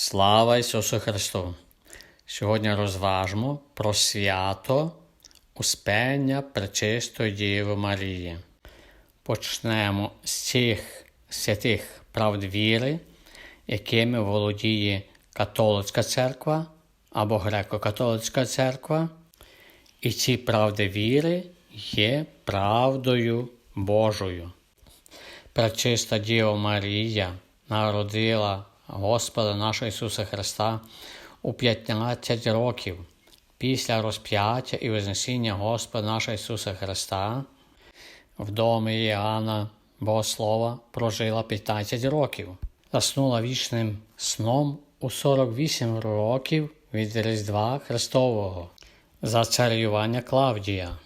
Слава Ісусу Христу! Сьогодні розважмо про свято Успення Пречистої Діви Марії. Почнемо з цих святих правд віри, якими володіє католицька церква або греко-католицька церква. І ці правди віри є правдою Божою. Пречиста Діва Марія народила Господа нашого Ісуса Христа у 15 років після розп'яття і Вознесіння Господа нашого Ісуса Христа в домі Іоанна Богослова прожила 15 років, заснула вічним сном у 48 років від Різдва Христового за царювання Клавдія.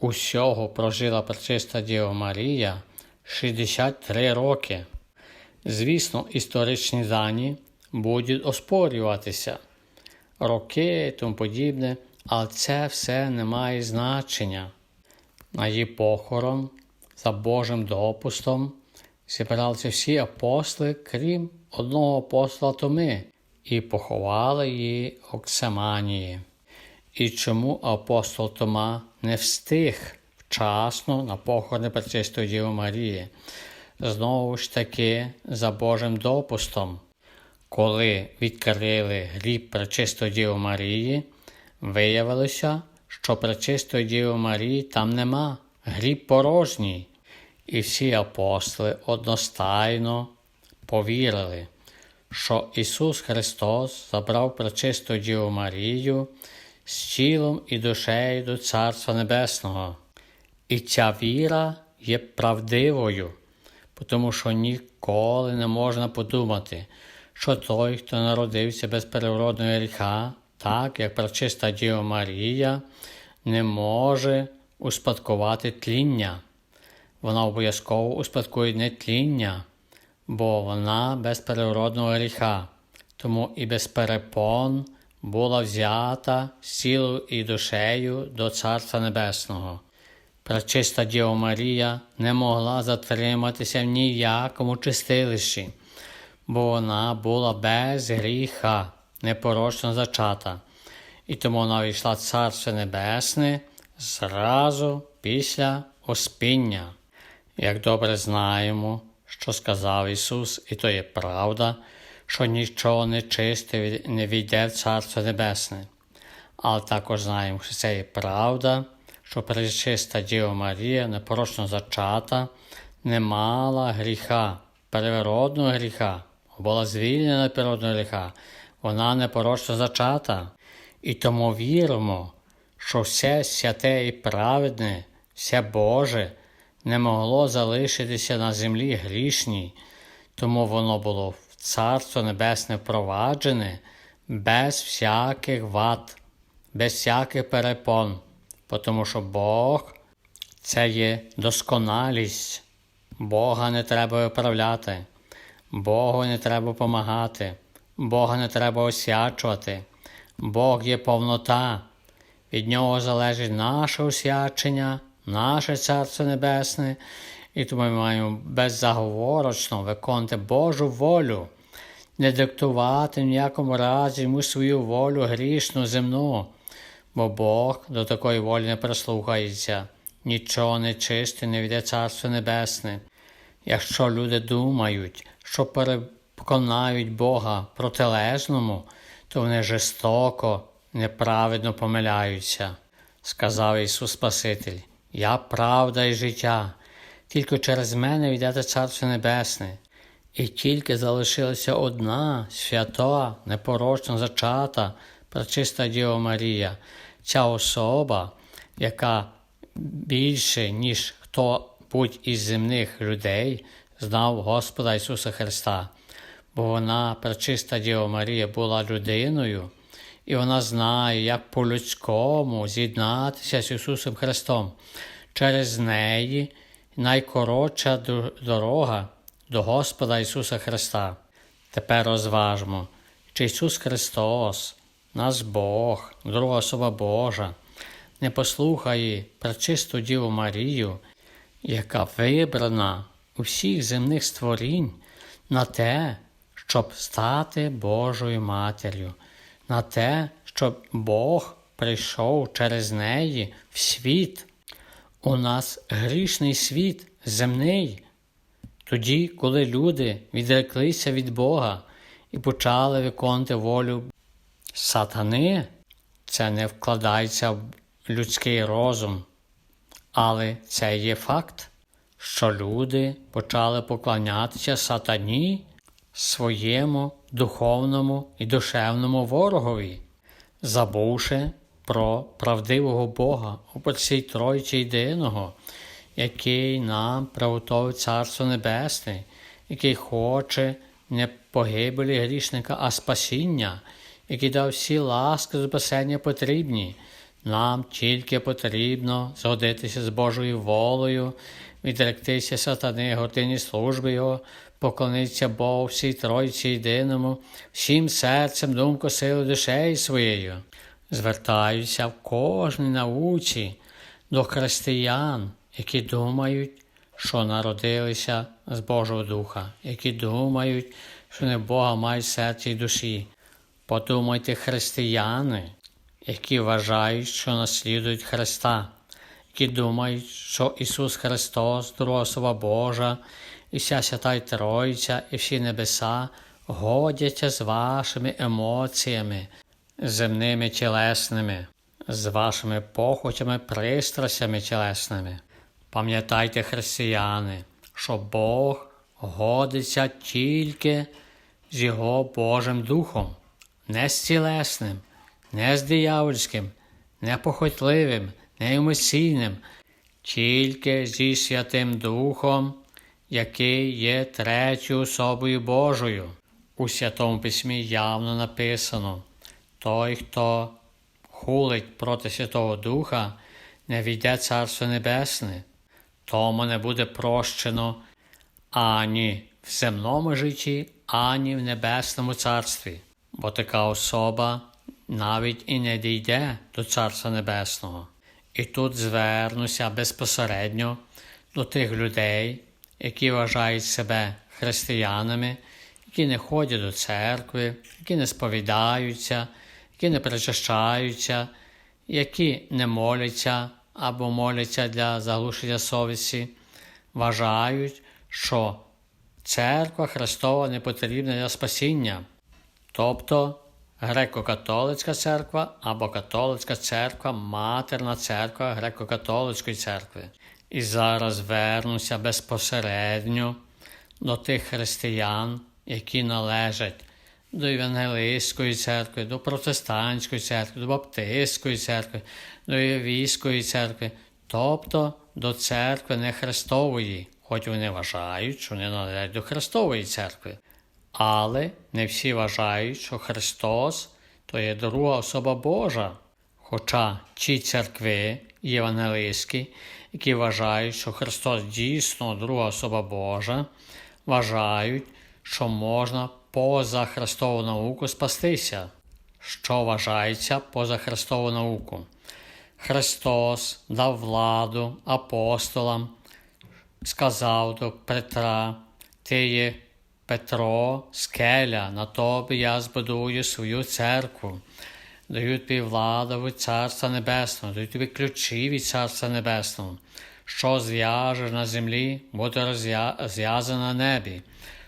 Усього прожила пречиста Діва Марія 63 роки. Звісно, історичні дані будуть оспорюватися, роки і тому подібне, але це все не має значення. На її похорон за Божим допустом зібралися всі апостоли, крім одного апостола Томи, і поховали її Оксаманії. І чому апостол Тома не встиг вчасно на похорони Пречистої Діви Марії? Знову ж таки за Божим допустом. Коли відкрили гріб Пречистої Діви Марії, виявилося, що Пречистої Діви Марії там нема, гріб порожній. І всі апостоли одностайно повірили, що Ісус Христос забрав Пречисту Діву Марію з тілом і душею до Царства Небесного. І ця віра є правдивою, тому що ніколи не можна подумати, що той, хто народився без первородного гріха, так як пречиста Діва Марія, не може успадкувати тління. Вона обов'язково успадкує не тління, бо вона без первородного гріха, тому і без перепон була взята сілою і душею до Царства Небесного. Пречиста Діва Марія не могла затриматися в ніякому чистилищі, бо вона була без гріха, непорочно зачата, і тому вона війшла Царство Небесне зразу після оспіння. Як добре знаємо, що сказав Ісус, і то є правда, що нічого нечисте не війде в Царство Небесне. Але також знаємо, що це є правда, що пречиста Діва Марія, непорочно зачата, не мала гріха, первородного гріха, була звільнена від первородного гріха, вона непорочно зачата. І тому віримо, що все святе і праведне, все Боже не могло залишитися на землі грішній, тому воно було в Царство Небесне впроваджене без всяких вад, без всяких перепон, тому що Бог це є досконалість. Бога не треба виправляти, Богу не треба допомагати, Бога не треба освячувати, Бог є повнота. Від Нього залежить наше освячення, наше Царство Небесне, і тому ми маємо беззаговорочно виконувати Божу волю, не диктувати ніякому разі йому свою волю грішну земну, бо Бог до такої волі не прислухається, нічого не чисте, не війде Царство Небесне. Якщо люди думають, що переконають Бога протилежному, то вони жорстоко, неправедно помиляються, сказав Ісус Спаситель. Я правда і життя, тільки через мене йдете Царство Небесне, і тільки залишилася одна свята, непорочно зачата, пречиста Діва Марія, ця особа, яка більше, ніж хто будь із земних людей, знав Господа Ісуса Христа, бо вона, пречиста Діва Марія, була людиною, і вона знає, як по-людському з'єднатися з Ісусом Христом. Через неї найкоротша дорога до Господа Ісуса Христа. Тепер розважмо, чи Ісус Христос, наш Бог, друга особа Божа, не послухає пречисту Діву Марію, яка вибрана у всіх земних створінь на те, щоб стати Божою матір'ю, на те, щоб Бог прийшов через неї в світ. У нас грішний світ земний. Тоді, коли люди відреклися від Бога і почали виконувати волю сатани, це не вкладається в людський розум, але це є факт, що люди почали поклонятися сатані своєму духовному і душевному ворогові, забувши про правдивого Бога перцій Тройці єдиного, який нам приготовив Царство Небесне, який хоче не погибелі грішника, а спасіння, який дав всі ласки спасення потрібні. Нам тільки потрібно згодитися з Божою волею, відректися сатани, годині служби Його, поклонитися Богу всій Тройці єдиному, всім серцем, думкою, силою душею своєю. Звертаюся в кожній науці до християн, які думають, що народилися з Божого Духа, які думають, що не Бога мають серці й душі. Подумайте, християни, які вважають, що наслідують Христа, які думають, що Ісус Христос, друга особа Божа, і вся свята й Тройця, і всі небеса годяться з вашими емоціями, земними тілесними, з вашими похотями, пристрастями тілесними. Пам'ятайте, християни, що Бог годиться тільки з Його Божим Духом, не з тілесним, не з диявольським, не похотливим, не емоційним, тільки зі Святим Духом, який є третьою особою Божою. У Святому Письмі явно написано: той, хто хулить проти Святого Духа, не війде Царство Небесне, тому не буде прощено ані в земному житті, ані в Небесному Царстві, бо така особа навіть і не дійде до Царства Небесного. І тут звернуся безпосередньо до тих людей, які вважають себе християнами, які не ходять до церкви, які не сповідаються, які не причащаються, які не моляться або моляться для заглушення совісті, вважають, що церква Христова не потрібна для спасіння, тобто греко-католицька церква або католицька церква, матерна церква греко-католицької церкви. І зараз вернуся безпосередньо до тих християн, які належать до Євангелійської церкви, до протестантської церкви, до Баптистської церкви, до Євійської церкви, тобто до церкви не Христової, хоч вони вважають, що вони належать до Христової церкви. Але не всі вважають, що Христос то є друга особа Божа. Хоча ті церкви євангелійські, які вважають, що Христос дійсно друга особа Божа, вважають, що можна поза Христову науку спастися. Що вважається поза Христову науку? Христос дав владу апостолам, сказав до Петра, ти є Петро, скеля, на тобі я збудую свою церкву. Даю тобі владу від Царства Небесного, даю тобі ключі від Царства Небесного. Що зв'яжеш на землі, буде зв'язано на небі.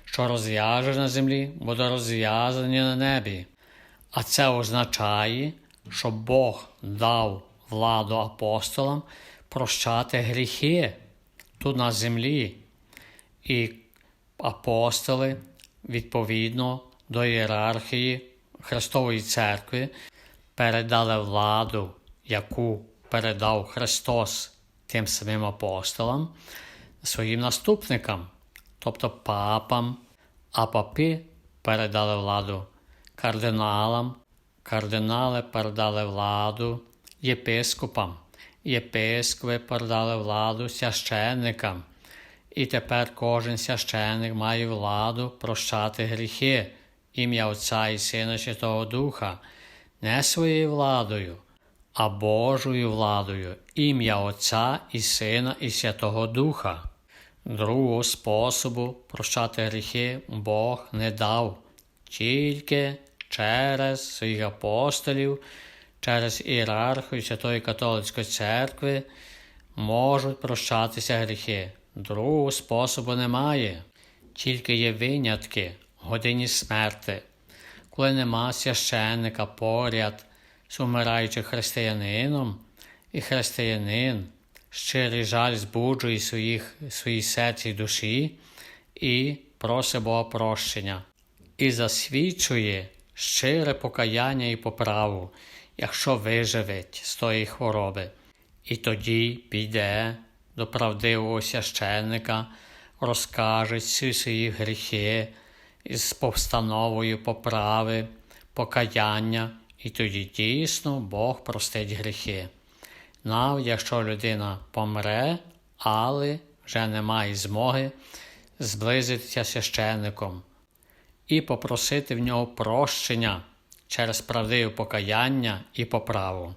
Що розв'яжеш на землі, буде розв'язані на небі. А це означає, що Бог дав владу апостолам прощати гріхи тут на землі. І апостоли відповідно до ієрархії Христової церкви передали владу, яку передав Христос тим самим апостолам, своїм наступникам, тобто папам, а папи передали владу кардиналам, кардинали передали владу єпископам, єпископи передали владу священникам. І тепер кожен священник має владу прощати гріхи, ім'я Отця і Сина Святого Духа, не своєю владою, а Божою владою, ім'я Отця і Сина і Святого Духа. Другого способу прощати гріхи Бог не дав тільки через своїх апостолів, через ієрархію Святої Католицької церкви можуть прощатися гріхи. Другого способу немає. Тільки є винятки годині смерти, коли нема священника поряд з умираючим християнином, і християнин щирий жаль збуджує своїх, свої серці душі і просить Бога прощення, і засвідчує щире покаяння і поправу, якщо виживить з тої хвороби. І тоді піде до правдивого священника, розкаже всі свої гріхи із постановою поправи, покаяння, і тоді дійсно Бог простить гріхи. Навіть якщо людина помре, але вже немає змоги зблизитися священником і попросити в нього прощення через правдиве покаяння і поправу.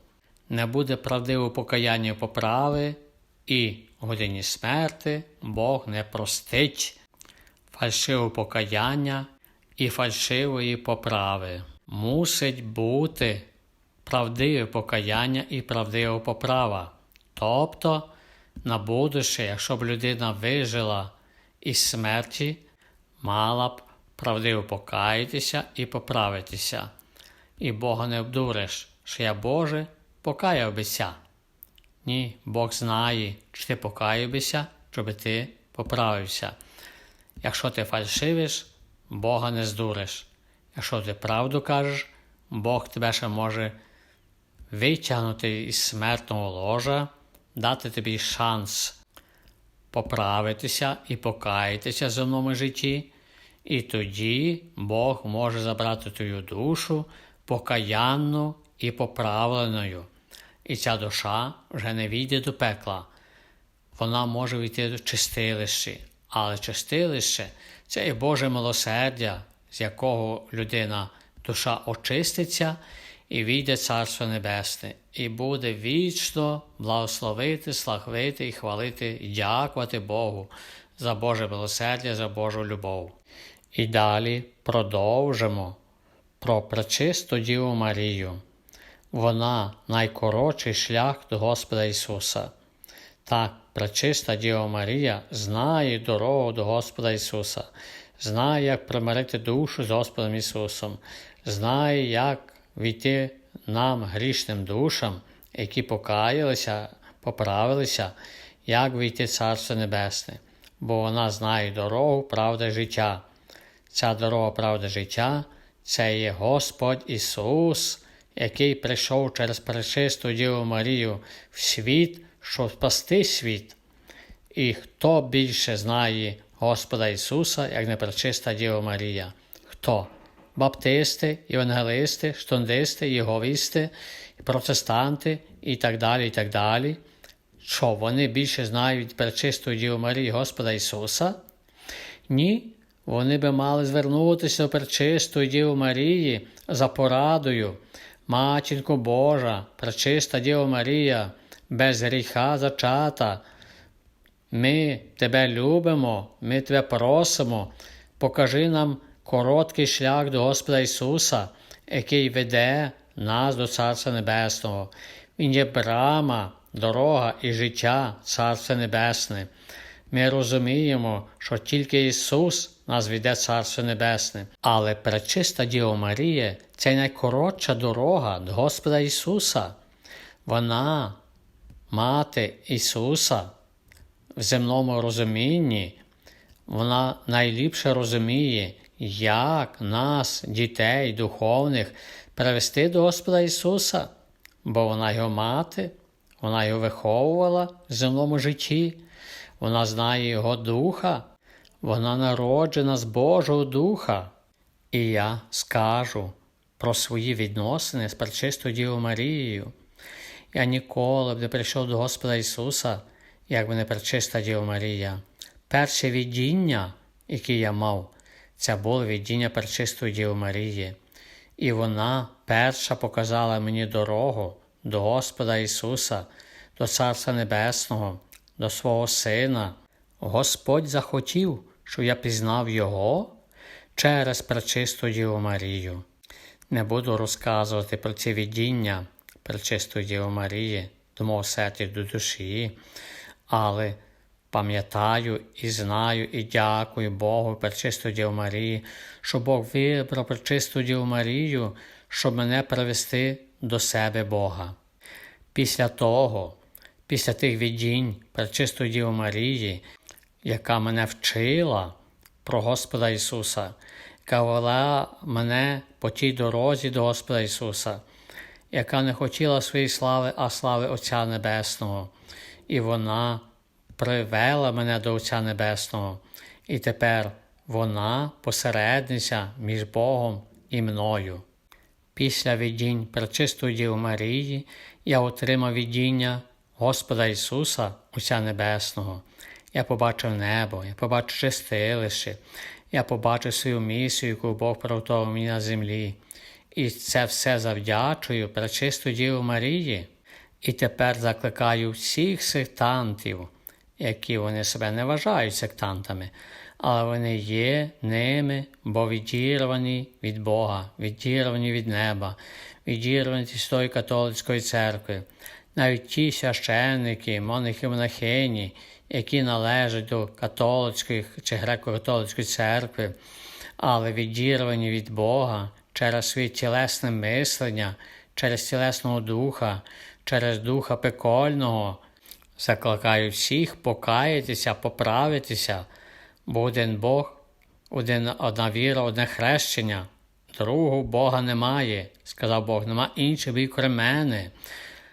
Не буде правдивого покаяння і поправи, і годині смерти Бог не простить фальшивого покаяння і фальшивої поправи. Мусить бути правдиве покаяння і правдива поправа. Тобто, на будуще, якщо б людина вижила із смерті, мала б правдиво покаятися і поправитися. І Бога не обдуриш, що я Боже покаяв бися. Ні, Бог знає, чи ти покаяв бися, щоб ти поправився. Якщо ти фальшивиш, Бога не здуриш. Якщо ти правду кажеш, Бог тебе ще може витягнути із смертного ложа, дати тобі шанс поправитися і покаятися в земному житті, і тоді Бог може забрати твою душу покаянну і поправленою. І ця душа вже не війде до пекла. Вона може війти до чистилища, але чистилище це і Боже милосердя, з якого людина, душа очиститься і війде Царство Небесне, і буде вічно благословити, славити і хвалити, і дякувати Богу за Боже милосердя, за Божу любов. І далі продовжимо про пречисту Діву Марію. Вона найкоротший шлях до Господа Ісуса. Так, пречиста Діва Марія знає дорогу до Господа Ісуса, знає, як примирити душу з Господом Ісусом, знає, як війти нам, грішним душам, які покаялися, поправилися, як війти Царство Небесне, бо вона знає дорогу, правда життя. Ця дорога правда життя це є Господь Ісус, який прийшов через пречисту Діву Марію в світ, щоб спасти світ. І хто більше знає Господа Ісуса, як не пречиста Діва Марія? Хто? Баптисти, євангелисти, штондисти, єговісти, протестанти і так далі. і так далі. Що вони більше знають пречисту Діву Марії Господа Ісуса? Ні, вони би мали звернутися до пречистої Діви Марії за порадою. Матінко Божа, пречиста Діва Марія, без гріха зачата. Ми тебе любимо, ми тебе просимо, покажи нам короткий шлях до Господа Ісуса, який веде нас до Царства Небесного. Він є брама, дорога і життя Царства Небесне. Ми розуміємо, що тільки Ісус нас веде Царство Небесне, але пречиста Діва Марія це найкоротша дорога до Господа Ісуса. Вона, мати Ісуса, в земному розумінні, вона найліпше розуміє, як нас, дітей духовних, привести до Господа Ісуса, бо вона його мати, вона його виховувала в земному житті, вона знає Його Духа, вона народжена з Божого Духа. І я скажу про свої відносини з пречистою Дівою Марією. Я ніколи б не прийшов до Господа Ісуса, як би не пречиста Діва Марія. Перше віддіння, яке я мав, це було віддіння Пречистої Діви Марії, і вона перша показала мені дорогу до Господа Ісуса, до Царства Небесного, до свого Сина. Господь захотів, щоб я пізнав Його, через пречисту Діву Марію. Не буду розказувати про ці видіння пречистої Діви Марії до мого серця до душі, але пам'ятаю і знаю, і дякую Богу пречисту Діву Марії, що Бог вибрав пречисту Діву Марію, щоб мене привести до себе Бога. Після того, після тих видінь пречистої Діви Марії, яка мене вчила про Господа Ісуса, яка вела мене по тій дорозі до Господа Ісуса, яка не хотіла своєї слави, а слави Отця Небесного, і вона привела мене до Отця Небесного, і тепер вона посередниця між Богом і мною. Після видінь Пречистої Діви Марії я отримав видіння Господа Ісуса, Отця Небесного. Я побачив небо, я побачив чистилище, я побачив свою місію, яку Бог приготував мені на землі. І це все завдячую Пречисту Діву Марії. І тепер закликаю всіх сектантів, які вони себе не вважають сектантами, але вони є ними, бо відірвані від Бога, відірвані від неба, відірвані з тої католицької церкви. Навіть ті священники, монахи монахині, які належать до католицької чи греко-католицької церкви, але відірвані від Бога через своє тілесне мислення, через тілесного духа, через духа пекольного, закликаю всіх покаятися, поправитися, бо один Бог, один, одна віра, одне хрещення, другого Бога немає, сказав Бог, нема інших крім мене,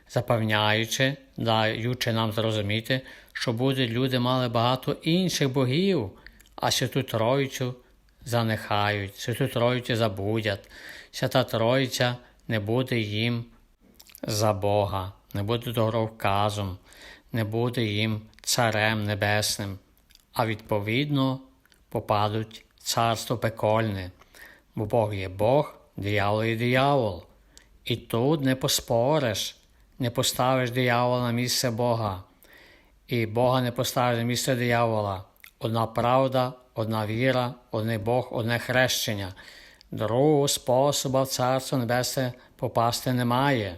запевняючи, даючи нам зрозуміти, що буде люди мали багато інших богів, а Святу Троїцю занехають, Святу Троїцю забудять, Свята Троїця не буде їм за Бога, не буде дороговказом, не буде їм Царем Небесним, а відповідно попадуть в царство пекольне, бо Бог є Бог, диявол є диявол. І тут не поспориш, не поставиш диявола на місце Бога і Бога не поставить на місце диявола. Одна правда, одна віра, одне Бог, одне хрещення. Другого способу в Царство Небесне попасти немає.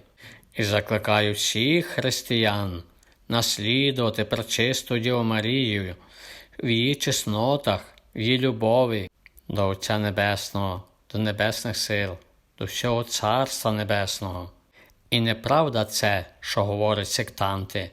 І закликаю всіх християн наслідувати пречисту Діву Марію в її чеснотах, в її любові до Отця Небесного, до небесних сил, до всього Царства Небесного. І неправда це, що говорять сектанти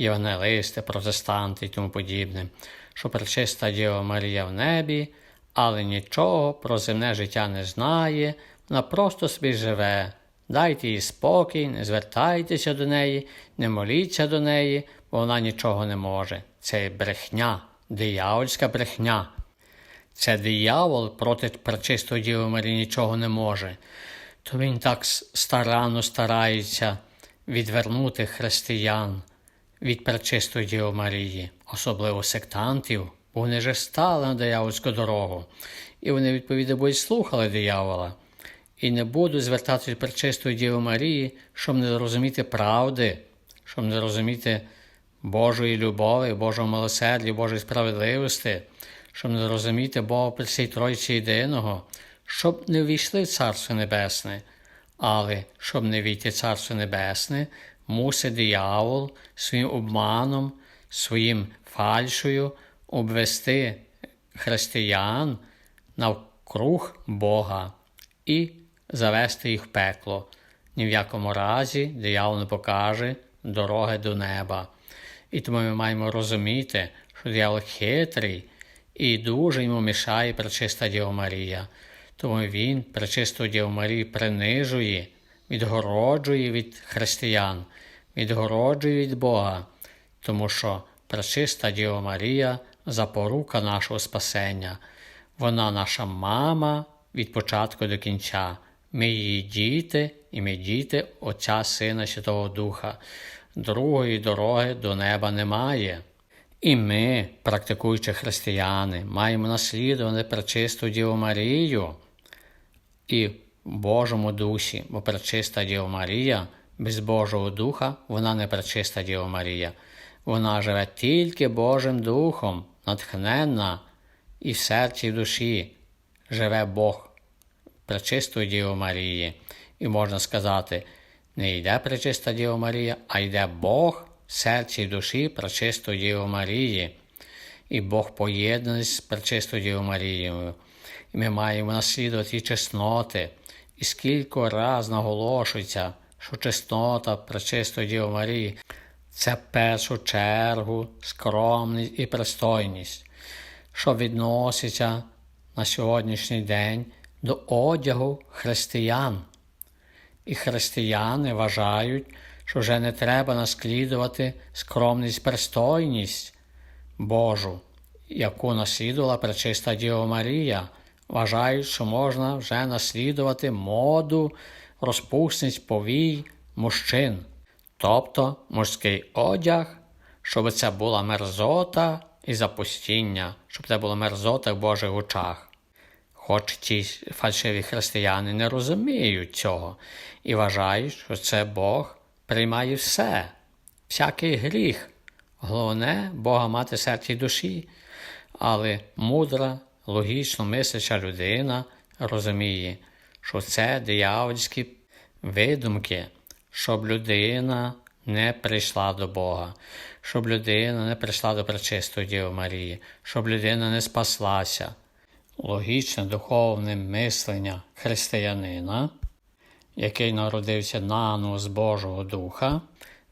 євангелисти, протестанти і тому подібне, що пречиста Діва Марія в небі, але нічого про земне життя не знає, вона просто собі живе. Дайте їй спокій, не звертайтеся до неї, не моліться до неї, бо вона нічого не може. Це брехня, диявольська брехня. Це диявол проти пречистої Діви Марії нічого не може. То він так старанно старається відвернути християн від пречистої Діви Марії, особливо сектантів, бо вони вже стали на диявольську дорогу, і вони, відповідно, будуть слухали диявола, і не будуть звертатися від пречистої Діви Марії, щоб не зрозуміти правди, щоб не зрозуміти Божої любові, Божого милосердя, Божої справедливості, щоб не зрозуміти Бога при всій Тройці єдиного, щоб не ввійшли в Царство Небесне. Але щоб не війти в Царство Небесне, мусить диявол своїм обманом, своїм фальшою обвести християн навкруг Бога і завести їх в пекло. Ні в якому разі диявол не покаже дороги до неба. І тому ми маємо розуміти, що диявол хитрий і дуже йому мішає пречиста Діва Марія. Тому він пречисту Діву Марію принижує, відгороджує від християн відгороджує від Бога, тому що пречиста Діва Марія запорука нашого спасення. Вона наша мама від початку до кінця. Ми її діти і ми діти Отця Сина Святого Духа. Другої дороги до неба немає. І ми, практикуючи християни, маємо наслідувати пречисту Діву Марію і Божому дусі, бо пречиста Діва Марія без Божого Духа вона не пречиста Діва Марія. Вона живе тільки Божим Духом, натхненна і в серці і в душі. живе Бог Пречистої Діви Марії. І можна сказати, не йде Пречиста Діва Марія, а йде Бог в серці і душі Пречистої Діви Марії. І Бог поєднаний з Пречистою Дівою Марією. І ми маємо наслідувати чесноти. І скільки раз наголошується, що чеснота Пречистої Діви Марії це в першу чергу скромність і пристойність, що відноситься на сьогоднішній день до одягу християн. І християни вважають, що вже не треба наслідувати скромність пристойність Божу, яку наслідувала пречиста Діва Марія, вважають, що можна вже наслідувати моду розпусниць повій мужчин, тобто мужський одяг, щоб це була мерзота і запустіння, щоб це була мерзота в Божих очах. Хоч ті фальшиві християни не розуміють цього і вважають, що це Бог приймає все, всякий гріх. Головне Бога мати серці душі, але мудра, логічно мисляча людина розуміє, що це диявольські видумки, щоб людина не прийшла до Бога, щоб людина не прийшла до Пречистої Діви Марії, щоб людина не спаслася. Логічне духовне мислення християнина, який народився наново з Божого Духа,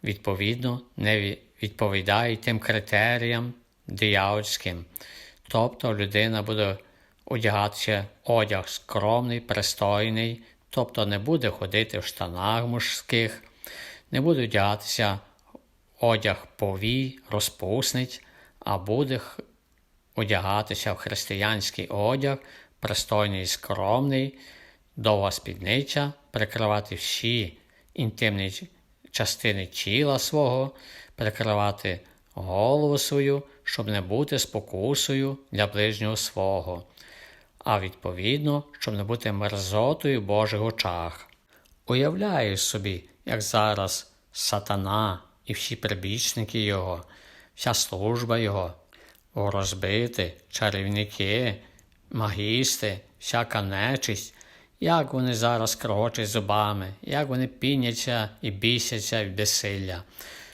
відповідно, не відповідає тим критеріям диявольським. Тобто людина буде одягатися одяг скромний, пристойний, тобто не буде ходити в штанах мужських, не буде одягатися одяг повій, розпусниць, а буде одягатися в християнський одяг, пристойний і скромний, довга спідниця, прикривати всі інтимні частини тіла свого, прикривати голову свою, щоб не бути спокусою для ближнього свого, а відповідно, щоб не бути мерзотою в Божих очах. Уявляєш собі, як зараз сатана і всі прибічники його, вся служба його, ворожбити, чарівники, магісти, всяка нечисть, як вони зараз крочать зубами, як вони піняться і бісяться від безсилля,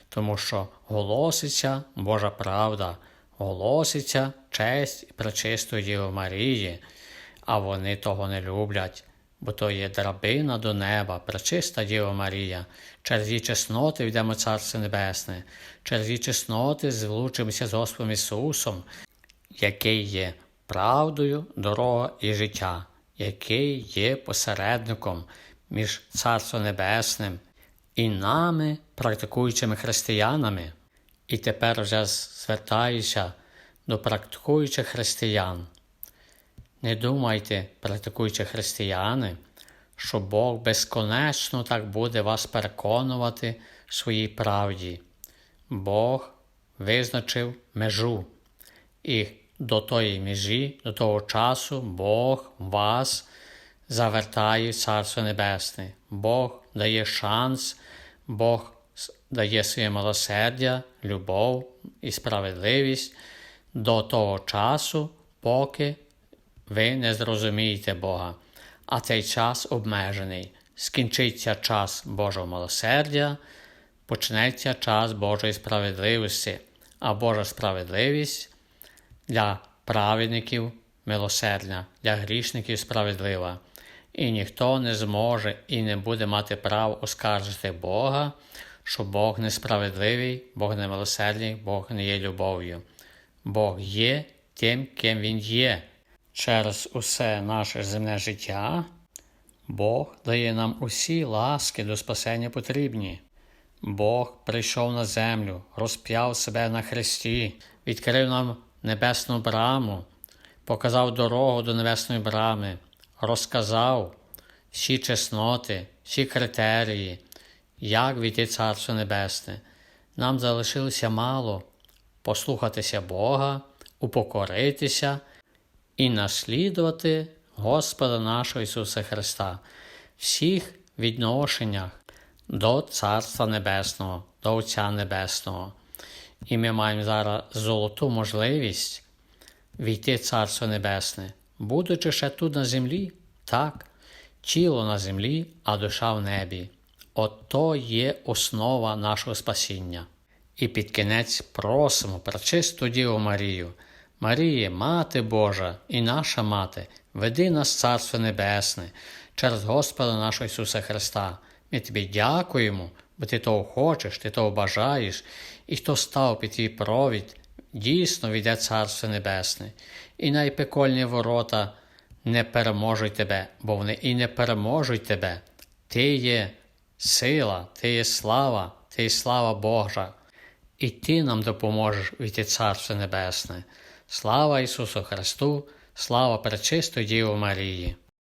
тому що голоситься Божа правда, голоситься честь пречистої Діви Марії, а вони того не люблять. Бо то є драбина до неба, пречиста Діва Марія, через її чесноти йдемо Царство Небесне, через її чесноти злучимося з Господом Ісусом, який є правдою, дорога і життя, який є посередником між Царством Небесним і нами, практикуючими християнами. І тепер вже звертаюся до практикуючих християн. Не думайте, практикуючи християни, що Бог безконечно так буде вас переконувати в своїй правді. Бог визначив межу, і до тої межі, до того часу Бог вас завертає в Царство Небесне. Бог дає шанс, Бог дає своє милосердя, любов і справедливість до того часу, поки ви не зрозумієте Бога, а цей час обмежений. Скінчиться час Божого милосердя, почнеться час Божої справедливості, а Божа справедливість для праведників милосердна, для грішників справедлива. І ніхто не зможе і не буде мати права оскаржити Бога, що Бог несправедливий, Бог не милосердний, Бог не є любов'ю. Бог є тим, ким Він є. Через усе наше земне життя Бог дає нам усі ласки до спасення потрібні. Бог прийшов на землю, розп'яв себе на хресті, відкрив нам небесну браму, показав дорогу до небесної брами, розказав всі чесноти, всі критерії, як війти Царство Небесне. Нам залишилося мало послухатися Бога, упокоритися і наслідувати Господа нашого Ісуса Христа, всіх відношеннях до Царства Небесного, до Отця Небесного. І ми маємо зараз золоту можливість війти в Царство Небесне, будучи ще тут на землі, так, тіло на землі, а душа в небі. Ото є основа нашого спасіння. І під кінець просимо пречисту Діву Марію. Маріє, Мати Божа і наша Мати, веди нас Царство Небесне, через Господа нашого Ісуса Христа. Ми тобі дякуємо, бо ти того хочеш, ти того бажаєш, і хто став під твій провід, дійсно війде Царство Небесне, і найпекольні ворота не переможуть тебе, бо вони і не переможуть тебе. Ти є сила, ти є слава, ти є слава Божа. І ти нам допоможеш війти Царство Небесне. Слава Ісусу Христу, слава Пречистої Діву Марії.